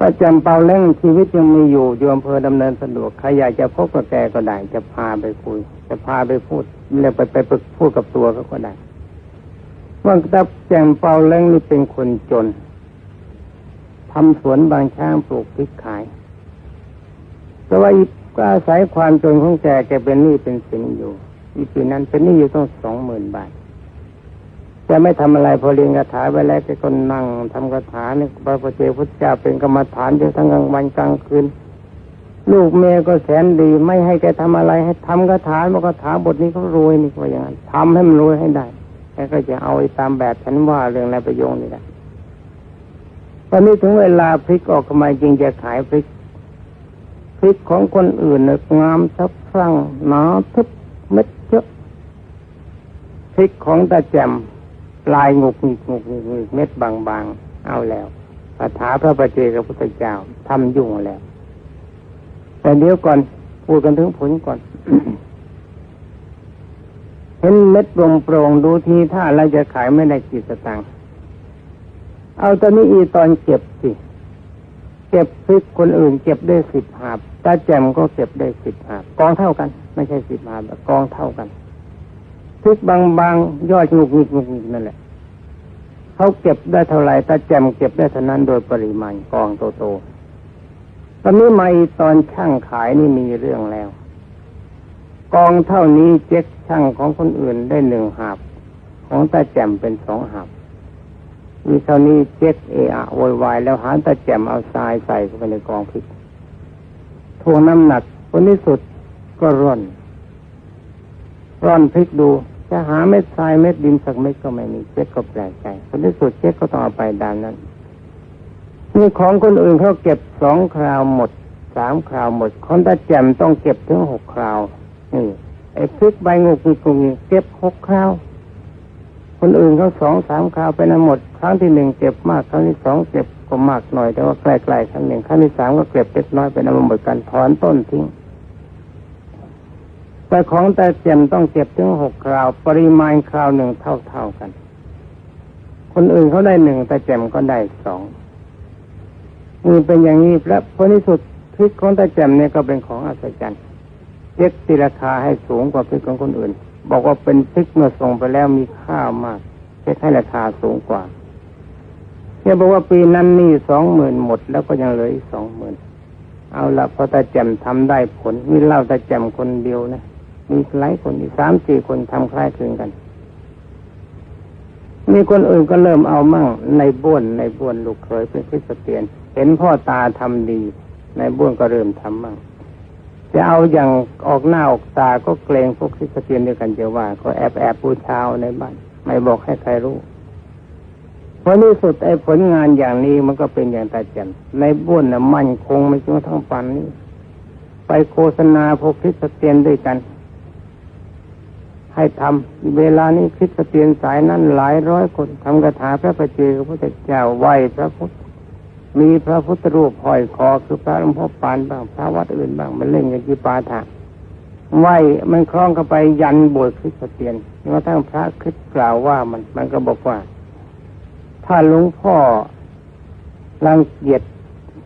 ประจำเปาเล่งชีวิตยังมีอยู่อยู่อำเภอดำเนินสะดวกใครอยากจะพบกับแกก็ได้จะพาไปคุย จะพาไปพูดแล้วไปไปไปพูดกับตัวเขาก็ได้ว่าตาแจมเปาเล่งนี่เป็นคนจนทำสวนบางช้างปลูกพริกขาย แต่ว่าอีกก็อาศัยความจนของแกแกเป็นหนี้เป็นสินอยู่อีปีนั้นเป็นหนี้อยู่ต้องสองหมื่นบาท แกไม่ทำอะไรพอเรียนคาถาไปแล้วกก็นั่งทำคาถาเนี่ยพระพุทธพุทธเจ้าเป็นกรรมฐานอยู่ทั้งกลางวันกลางคืนลูกเมียก็แสนดี ไม่ให้แกทำอะไร ให้ทำคาถาบอกคาถาบทนี้เขารวยนี่ก็อย่างนั้นทำให้มันรวยให้ได้แกก็จะเอาตามแบบฉันว่าเรื่องอะไรประโยงนี่แหละตอนนี้ถึงเวลาพริกออกมาจริงจะขายพริกพริกของคนอื่นเนี่ยงามสับฟังหนาทึบเม็ดเยอะพริกของตาแจม ลายงุกงิกงุกงิกงุกเม็ดบางๆ เอาแล้วคาถาพระประเจกับพุทธเจ้าทำยุ่งแล้ว แต่เดี๋ยวก่อนพูดกันถึงผลก่อน เห็นเม็ดโปร่งโปร่งดูทีถ้าเราจะขายไม่ได้กี่สตางค์เอาตอนนี้อีตอนเก็บสิเก็บพริกคนอื่นเก็บได้สิบหาบตาแจมก็เก็บได้สิบหาบกองเท่ากัน ไม่ใช่สิบหาบแต่กองเท่ากัน พริกบางๆยอดงุกงิกงุกงิกนั่นแหละเขาเก็บได้เท่าไหร่ตาแจมเก็บได้เท่านั้นโดยปริมาณกองโตๆตอนนี้ไมาอีตอนช่างขายนี่มีเรื่องแล้ว กองเท่านี้เจ๊กช่างของคนอื่นได้หนึ่งหาบ ของตาแจมเป็นสองหาบมีเท่านี้เจ๊กเอะโวยวายแล้วหาตาแจมเอาทรายใส่เข้าไปในกองพริกทวงน้ำหนักผลที่สุดก็ร่อน ร่อนพริกดู จะหาเม็ดทรายเม็ดดินสักเม็ดก็ไม่มีเจ๊กก็แปลกใจผลที่สุดเจ๊กก็ต้องเอาไปดานนั้นนี่ของคนอื่นเขาเก็บสองคราวหมดสามคราวหมดคนตาแจมต้องเก็บถึงหกคราวนี่ไอ้พริกใบงูกุกุงเก็บหกคราว คนอื่นเขาสองสามคราวไปนั้นหมด ครั้งที่หนึ่งเก็บมากครั้งที่สองเก็บก็มากหน่อยแต่ว่าใกล้ๆครั้งหนึ่งครั้งที่สามก็เก็บเล็กน้อยไปนั้นหมดกันถอนต้นทิ้ง แต่ของแต่เจมต้องเก็บถึงหกคราว ปริมาณคราวหนึ่งเท่าๆกัน คนอื่นเขาได้หนึ่งแต่เจมก็ได้สองนี่เป็นอย่างนี้และผลที่สุดพริกของแตาแจมเนี่ยก็เป็นของอัศจรรย์เย็กตีราคาให้สูงกว่าพริกของคนอื่น บอกว่าเป็นพริกเมื่อส่งไปแล้วมีค่ามากเช็คให้ราคาสูงกว่าเนี่ยบอกว่าปีนั้นนี่สองหมื่นหมดแล้วก็ยังเหลืออีกสองหมื่นเอาละพอตาแจมทำได้ผลมีเล่าตาแจมคนเดียวนะ มีหลายคนอีกสามสี่คนทำคล้ายคลึงกัน มีคนอื่นก็เริ่มเอามั่งในบ้วนในบ้วนลูกเคยเป็นคริสเตียน เห็นพ่อตาทำดี ในบ้วนก็เริ่มทำมั่งจะเอาอย่างออกหน้าออกตาก็เกรงพวกคริสเตียนด้วยกันจะว่า ก็แอบแอบบูชาในบ้านไม่บอกให้ใครรู้ผลที่สุดไอ้ผลงานอย่างนี้มันก็เป็นอย่างตาจันในบ้วนน่ะมั่นคงไม่จนทั้งปันนี้ ไปโฆษณาพวกคริสเตียนด้วยกัน ให้ทำเวลานี้คริสเตียนสายนั้นหลายร้อยคนทำกระถาพระประเจกับพระเจ้าไหวพระพุทธมีพระพุทธรูปห้อยคอคือพระหลวงพ่อปานบ้างพระวัดอื่นบ้างมันเล่นกันที่ปาถะไหวมันคล้องเข้าไปยันโบสถ์คริสเตียนจนกระทั่งพระคริสกล่าวว่ามันมันก็บอกว่า ถ้าหลวงพ่อรังเกียจ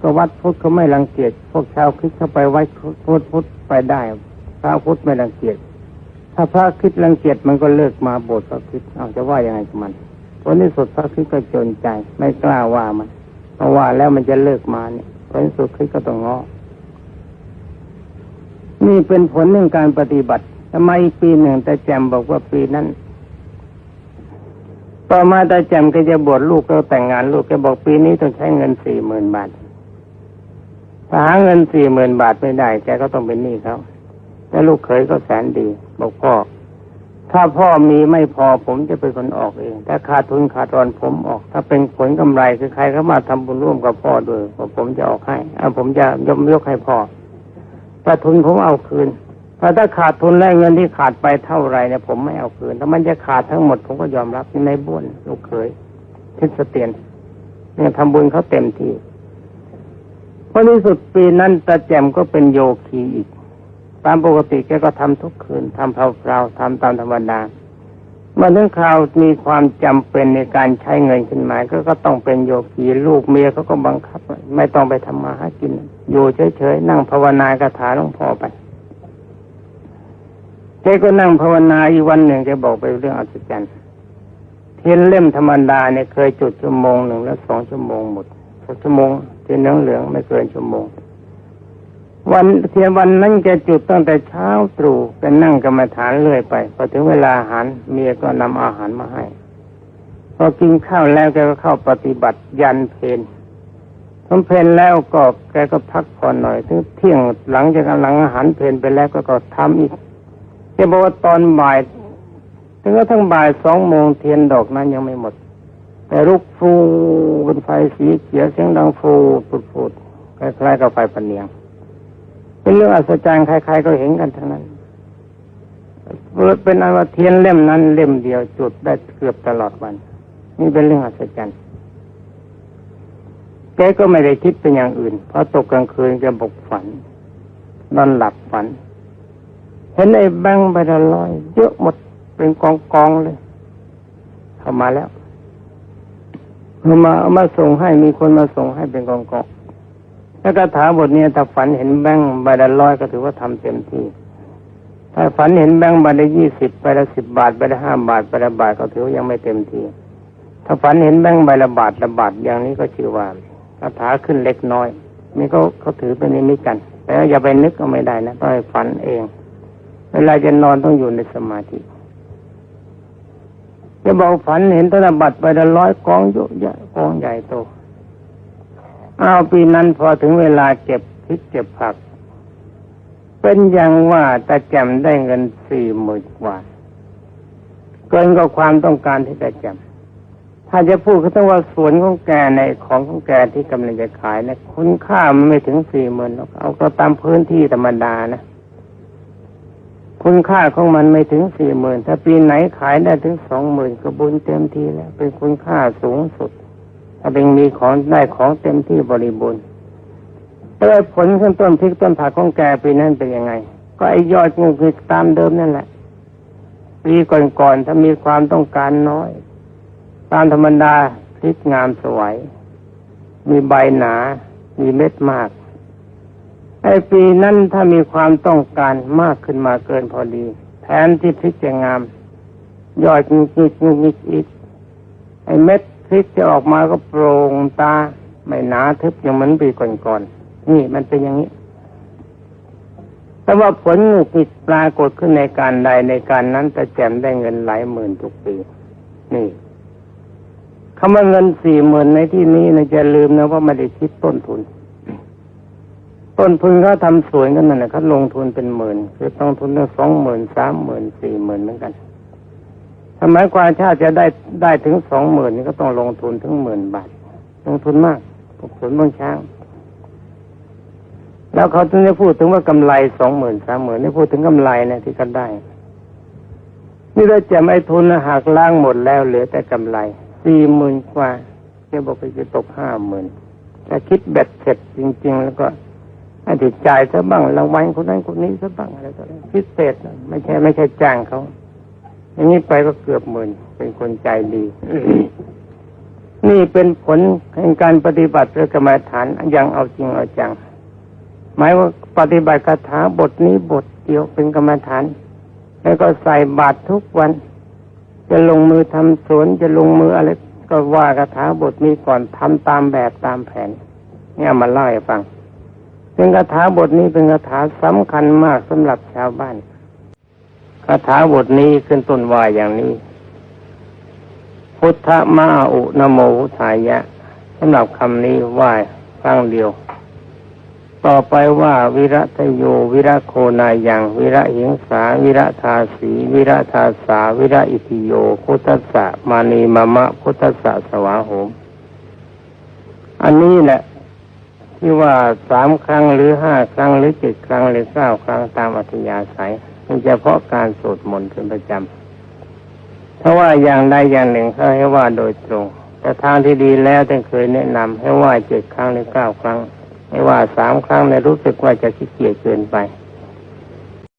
ก็วัดพุทธเขาไม่รังเกียจพวกชาวคริสเข้าไปวัดพุทธพุทธไปได้พระพุทธไม่รังเกียจ ถ้าพระคริสต์รังเกียจมันก็เลิกมาบสถ์พระคริสต์เอาจะว่ายังไงกับมันผลที่สุดพระคริสต์ก็จนใจ ไม่กล้าว่ามันเพราะว่าแล้วมันจะเลิกมาเนี่ยผลที่สุดคริสต์ก็ต้องง้อนี่เป็นผลหนึ่งการปฏิบัติทำไมปีหนึ่งแต่แจมบอกว่าปีนั้น ต่อมาตาแจมก็จะบวชลูกก็แต่งงานลูกแกบอกปีนี้ต้องใช้เงินสี่หมื่นบาทหาเงินสี่หมื่นบาทไม่ได้แกก็ต้องเป็นหนี้เขาแต่ลูกเขยก็แสนดี บอกพ่อ ถ้าพ่อมีไม่พอผมจะเป็นคนออกเองถ้าขาดทุนขาดรอนผมออก ถ้าเป็นผลกำไรคือใครเข้ามาทำบุญร่วมกับพ่อด้วยผมจะออกให้เอาผมจะยกยกให้พ่อถ้าทุนผมเอาคืนถ้าถ้าขาดทุนและเงินที่ขาดไปเท่าไรเนี่ยผมไม่เอาคืนถ้ามันจะขาดทั้งหมดผมก็ยอมรับในบุญลูกเขยคริสเตียนเนี่ยทำบุญเขาเต็มที่พอที่สุดปีนั้นตาแจมก็เป็นโยคีอีก ตามปกติแกก็ทำทุกคืนทำเพลาๆทำตามธรรมดาเมื่อถึงคราวมีความจำเป็นในการใช้เงินขึ้นมาก็ก็ต้องเป็นโยคีลูกเมียเขาก็บังคับ ไม่ต้องไปทำมาหากิน อยู่เฉยๆนั่งภาวนากถาหลวงพ่อไปแกก็นั่งภาวนาอีกวันหนึ่งแกบอกไปเรื่องอัศจรรย์เทียนเล่มธรรมดาเนี่ยเคยจุดชั่วโมงหนึ่งแล้วสองชั่วโมงหมดสักชั่วโมงเทียนเหลืองๆไม่เกินชั่วโมง วันเทียนวันนั้นแกจุดตั้งแต่เช้าตรู่เป็นนั่งกรรมฐานเรื่อยไปพอถึงเวลาอาหารเมียก็นำอาหารมาให้พอกินข้าวแล้วแกก็เข้าปฏิบัติยันเพนทำเพนแล้วก็แกก็พักผ่อนหน่อยถึงเที่ยงหลังจากหลังอาหารเพนไปแล้วก็ก็ทำอีกแกบอกว่าตอนบ่ายถึงกระทั่งบ่ายสองโมงเทียนดอกนั้นยังไม่หมด แต่ลุกฟูเป็นไฟสีเขียวเสียงดังฟูปุดๆคล้ายๆกับไฟปะเนียง เป็นเรื่องอัศจรรย์ใครๆก็เห็นกันทั้งนั้นเป็นอันว่าเทียนเล่มนั้น เล่มเดียวจุดได้เกือบตลอดวัน นี่เป็นเรื่องอัศจรรย์แกก็ไม่ได้คิดเป็นอย่างอื่นเพราะตกกลางคืนแกบกฝันนอนหลับฝัน เห็นไอ้แบงค์ใบละร้อย เยอะหมดเป็นกองกองเลยเข้ามาแล้วเอามาเอามาส่งให้มีคนมาส่งให้เป็นกองกอง แล้วคาถาบทนี้ถ้าฝันเห็นแบงค์ใบละร้อยก็ถือว่าทำเต็มที่ ถ้าฝันเห็นแบงค์ใบละยี่สิบใบละสิบบาทใบละห้าบาทใบละบาทก็ถือว่ายังไม่เต็มที่ ถ้าฝันเห็นแบงค์ใบละบาทละบาทอย่างนี้ก็ชื่อว่าคาถาขึ้นเล็กน้อย นี่เขาเขาถือเป็นนิมิตกันแต่ว่าอย่าไปนึกก็ไม่ได้นะต้องฝันเอง เวลาจะนอนต้องอยู่ในสมาธิจะบอกฝันเห็นธนบัตรไปละร้อยกองเยอะแยะกองใหญ่โต เอาปีนั้นพอถึงเวลาเก็บพริกเก็บผัก เป็นอย่างว่าตาแจ่มได้เงินสี่หมื่นกว่าเกินกว่าความต้องการที่ตาแจ่มถ้าจะพูดก็ต้องว่าสวนของแกในของของแกที่กำลังจะขายนะคุณค่ามันไม่ถึงสี่หมื่นหรอกเอาก็ตามพื้นที่ธรรมดานะคุณค่าของมันไม่ถึงสี่หมื่นถ้าปีไหนขายได้ถึงสองหมื่นก็บุญเต็มทีแล้ว เป็นคุณค่าสูงสุด ถ้าเป็นมีของได้ของเต็มที่บริบูรณ์แต่ผลขึ้นต้นพริกต้นผักของแกปีนั้นเป็นยังไง ก็ไอ้ยอดงูคือตามเดิมนั่นแหละปีก่อนๆถ้ามีความต้องการน้อย ตามธรรมดาพริกงามสวย มีใบหนา มีเม็ดมากไอ้ปีนั้นถ้ามีความต้องการมากขึ้นมาเกินพอดี แทนที่พริกจะงาม ยอดงิกงิกงิกงิกอีกไอ้เม็ด ริกจะออกมาก็โปร่งตา ไม่หนาทึบอย่างเหมือนปีก่อนๆนี่มันเป็นอย่างนี้ แต่ว่าผลหงุดหงิดปรากฏขึ้นในการใดในการนั้นแต่แจมได้เงินหลายหมื่นทุกปี นี่คำว่าเงินสี่หมื่นในที่นี้นะจะลืมนะว่าไม่ได้คิดต้นทุน ต้นทุนเขาทำสวนกันนั่นแหละเขาลงทุนเป็นหมื่นคือต้องทุนตั้งสองหมื่นสามหมื่นสี่หมื่นเหมือนกัน ทำไมกว่าชาติจะได้ได้ถึงสองหมื่นนี่ก็ต้องลงทุนถึงหมื่นบาท ลงทุนมากปลูกสวนบางช้าง แล้วเขาถึงจะพูดถึงว่ากำไรสองหมื่นสามหมื่นนี่พูดถึงกำไรเนี่ยที่เขาได้ นี่เราจะไม่ทุนหักล้างหมดแล้วเหลือแต่กำไรสี่หมื่นกว่าแกบอกว่าจะตกห้าหมื่นถ้าคิดแบตเสร็จจริง ๆ แล้วก็ให้ติดจ่ายซะบ้างรางวัลคนนั้นคนนี้ซะบ้างอะไรต่ออะไรพิเศษไม่ใช่ไม่ใช่จ้างเขา อย่างนี้ไปก็เกือบหมื่นเป็นคนใจดี นี่เป็นผลแห่งการปฏิบัติเพื่อกรรมฐานอย่างเอาจริงเอาจัง หมายว่าปฏิบัติคาถาบทนี้บทเดียวเป็นกรรมฐาน แล้วก็ใส่บาตรทุกวัน จะลงมือทำสวนจะลงมืออะไรก็ว่าคาถาบทนี้ก่อนทำตามแบบตามแผน เนี่ยมาเล่าให้ฟังเป็นคาถาบทนี้เป็นคาถาสำคัญมากสำหรับชาวบ้าน คาถาบทนี้ขึ้นต้นว่าอย่างนี้ พุทธมาอุนโมพุทธายะสำหรับคำนี้ว่าครั้งเดียว ต่อไปว่าวิระทโยวิระโคนายัง วิระหิงสา วิระทาสี วิระทาสา วิระอิติโยพุทธะมานีมะมะพุทธะสวาโหม อันนี้แหละที่ว่าสามครั้งหรือห้าครั้งหรือเจ็ดครั้งหรือเก้าครั้งตามอัธยาศัย มันเฉพาะการสวดมนต์เป็นประจำเพราะว่าอย่างใดอย่างหนึ่งเขาให้ว่าโดยตรง แต่ทางที่ดีแล้วท่านเคยแนะนำให้ว่าเจ็ดครั้งหรือเก้าครั้ง ไม่ว่าสามครั้งในรู้สึกว่าจะขี้เกียจเกินไป